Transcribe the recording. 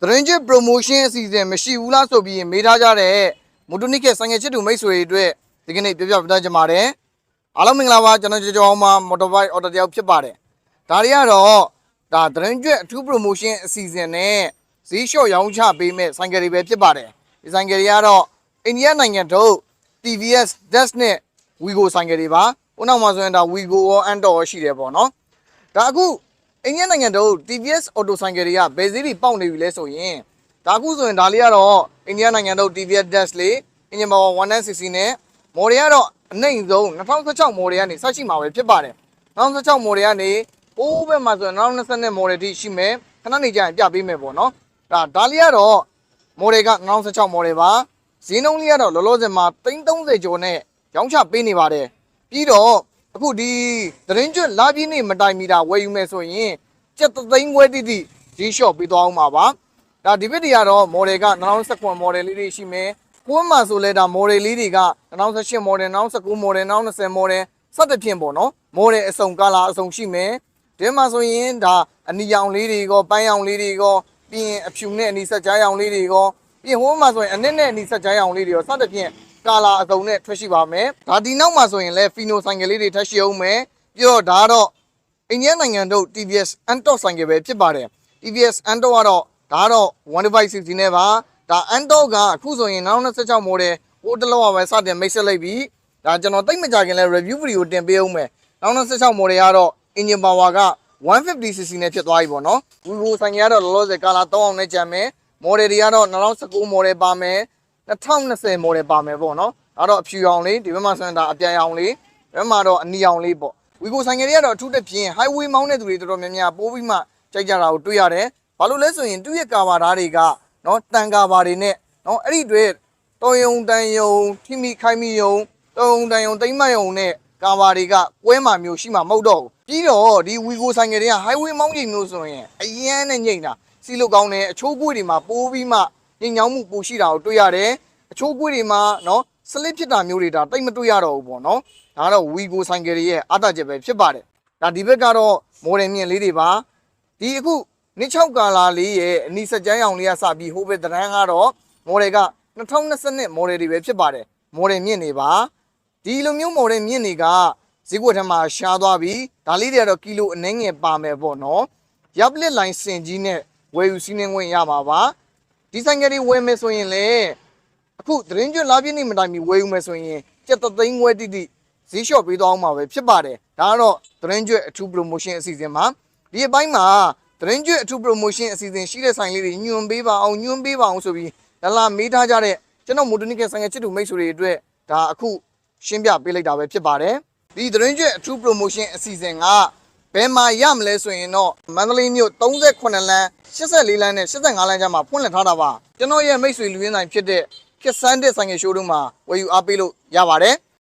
သတင်းချစ် promotion အစီအစဉ်မရှိဘူးလားဆိုပြီးမေးထားကြတဲ့မူတူနစ်ကဆိုင်ငယ်ချစ်သူမိတ်ဆွေတွေအတွက်ဒီကနေ့ပြောပြပြသကြပါမယ်အားလုံးမင်္ဂလာပါကျွန်တော်ကြော်ကြောအောင်မှာ motorbike order တယောက်ဖြစ်ပါတယ်ဒါတွေကတော့ဒါသတင်းကျွတ်အထူး promotion အစီအစဉ်နဲ့ဈေးလျှော့ရောင်းချပေးမဲ့ဆိုင်ကယ်တွေပဲဖြစ်ပါတယ်ဒီဆိုင်ကယ်တွေကတော့အိန္ဒိယနိုင်ငံထုတ် TVS Dash နဲ့ Wigo ဆိုင်ကယ်တွေပါခုနောက်မှာဆိုရင်ဒါ Wigo ရော Antor ရောရှိတယ်ပေါ့နော်ဒါအခု အိန္ဒိယနိုင်ငံတို့ TVS auto ဆိုင်ကယ်တွေကဘယ်ဈေးတွေပေါက်နေပြီလဲဆိုရင်ဒါအခုဆိုရင်ဒါလေးကတော့အိန္ဒိယနိုင်ငံတို့ TVS Dash လေး engine power 190cc နဲ့ model ကတော့အနှိမ့်ဆုံး2016 model ကနေဆက်ရှိမှာပဲဖြစ်ပါတယ်2016 model ကနေပိုးဘက်မှာဆိုရင်2020နဲ့ model တိရှိမယ်ခဏနေကြရင်ပြပေးမယ်ပေါ့နော်ဒါဒါလေးကတော့ model က2016 model ပါဈေးနှုန်းလေးကတော့လောလောဆယ်မှာ330ကျော်နဲ့ရောင်းချပေးနေပါတယ်ပြီးတော့အခုဒီသတင်းကျွတ်လာပြည့်နေမတိုင်မီတာဝယ်ယူမယ်ဆိုရင် ကျက်သသိန်းခွဲတိတိဈေးလျှော့ပေးသွားအောင်ပါပါဒါဒီဘက်တွေကတော့ model က2019 model လေးတွေရှိမယ်ကိုယ်မှာဆိုလဲဒါ model လေးတွေက2018 model 2019 model 2020 model စသဖြင့်ပေါ့နော် model အစုံ color အစုံရှိမယ်ဒီမှာဆိုရင်ဒါအနီရောင်လေးတွေကောပန်းရောင်လေးတွေကောပြီးရင်အဖြူနဲ့အနီဆက်ကြားရောင်လေးတွေကောပြီးရင်ဟိုမှာဆိုရင်အနစ်နဲ့အနီဆက်ကြားရောင်လေးတွေရောစသဖြင့်ကာလာအစုံနဲ့ထွက်ရှိပါမယ်။ဒါဒီနောက်မှာဆိုရင်လည်းဖီနိုဆိုင်ကယ်လေးတွေထပ်ရှိအောင်မယ်။ပြီးတော့ဒါကတော့ အိန္ဒိယနိုင်ငံတို့ TVS Antor ဆိုင်ကယ်ပဲဖြစ်ပါတယ်။ TVS Antor ကတော့ဒါကတော့ 125cc နဲ့ပါ။ဒါ Antor ကအခုဆိုရင်2026 model ဟိုတလောကပဲစတင်မိတ်ဆက်လိုက်ပြီးဒါကျွန်တော်တိတ်မကြခင်လဲ review video တင်ပေးအောင်မယ်။2026 model ကတော့ engine power က 150cc နဲ့ဖြစ်သွားပြီပေါ့နော်။ Vivo ဆိုင်ကယ်ကတော့လောလောဆယ်ကာလာ3အောင်နဲ့ကြံမယ်။ model တွေကတော့2019 model ပါမယ်။2020 model ပါမယ်ပေါ့နော်ဒါတော့အဖြူရောင်လေးဒီဘက်မှာဆိုရင်ဒါအပြန်ရောင်လေးဒီဘက်မှာတော့အနီရောင်လေးပေါ့ ဝီကိုဆိုင်ကယ်တွေကတော့အထူးသဖြင့် highway မောင်းတဲ့သူတွေတော်တော်များများပိုးပြီးမှကြိုက်ကြတာကိုတွေ့ရတယ်ဘာလို့လဲဆိုရင်သူ့ရဲ့ကာဗာဓာတ်တွေကနော်တန်ကာဗာတွေနဲ့နော်အဲ့ဒီတွေတော်ယုံတန်ယုံထိမိခိုင်းမိယုံတော်ယုံတန်ယုံတိမ့်မယုံနဲ့ကာဗာတွေကကွဲမှာမျိုးရှိမှာမဟုတ်တော့ဘူးပြီးတော့ဒီဝီကိုဆိုင်ကယ်တွေက highway မောင်းချိန်မျိုးဆိုရင်အရန်နဲ့ညိတ်တာစီလို့ကောင်းတယ်အချိုးပွေးတွေမှာပိုးပြီးမှညင်ညောင်းမှုပိုရှိတာကိုတွေ့ရတယ်အချိုးကွေးတွေမှာနော် စလစ်ဖြစ်တာမျိုးတွေဒါတိတ်မတွေ့ရတော့ဘူးပေါ့နော်ဒါကတော့ဝီကိုဆိုင်ကယ်တွေရဲ့အတားချက်ပဲဖြစ်ပါတယ်ဒါဒီဘက်ကတော့မော်ဒယ်မြင့်လေးတွေပါဒီအခုနှစ်6ကာလာလေးရဲ့အနီစက်ကြမ်းရောင်လေးကစပြီးဟိုဘက်တန်းကတော့မော်ဒယ်က2020မော်ဒယ်တွေပဲဖြစ်ပါတယ်မော်ဒယ်မြင့်နေပါဒီလိုမျိုးမော်ဒယ်မြင့်တွေကဈေးကွက်ထဲမှာရှားသွားပြီဒါလေးတွေကတော့ကီလိုအနည်းငယ်ပါမယ်ပေါ့နော်ရပ်လက်လိုင်းစင်ကြီးနဲ့ဝယ်ယူစီးနှင်းခွင့်ရမှာပါဒီဆိုင်ကယ်တွေဝယ်မယ်ဆိုရင်လည်း အခုသတင်းကျွတ်လာပြည့်နေမတိုင်မီဝယ်ယူမယ်ဆိုရင်ကြက်သသိန်းခွဲတိတိဈေးလျှော့ပေးသွားအောင်ပါပဲဖြစ်ပါတယ်ဒါကတော့သတင်းကျွတ်အထူး promotion အစီအစဉ်မှာဒီအပိုင်းမှာသတင်းကျွတ်အထူး promotion အစီအစဉ်ရှိတဲ့ဆိုင်လေးတွေညွှန်ပေးပါအောင်ညွှန်ပေးပါအောင်ဆိုပြီးလာလာမေးထားကြတဲ့ကျွန်တော်မိုတိုနီကဆိုင်ကချစ်သူမိတ်ဆွေတွေအတွက်ဒါအခုရှင်းပြပေးလိုက်တာပဲဖြစ်ပါတယ်ဒီသတင်းကျွတ်အထူး promotion အစီအစဉ်ကဘယ်မှာရမလဲဆိုရင်တော့မန္တလေးမြို့38လမ်း84လမ်းနဲ့85လမ်းကြားမှာဖွင့်လှစ်ထားတာပါကျွန်တော်ရဲ့မိတ်ဆွေလူရင်းဆိုင်ဖြစ်တဲ့ ခစ်ဆန်းတဲ့ဆိုင်ငယ်ရှိုးတို့မှာဝယ်ယူအားပေးလို့ရပါတယ်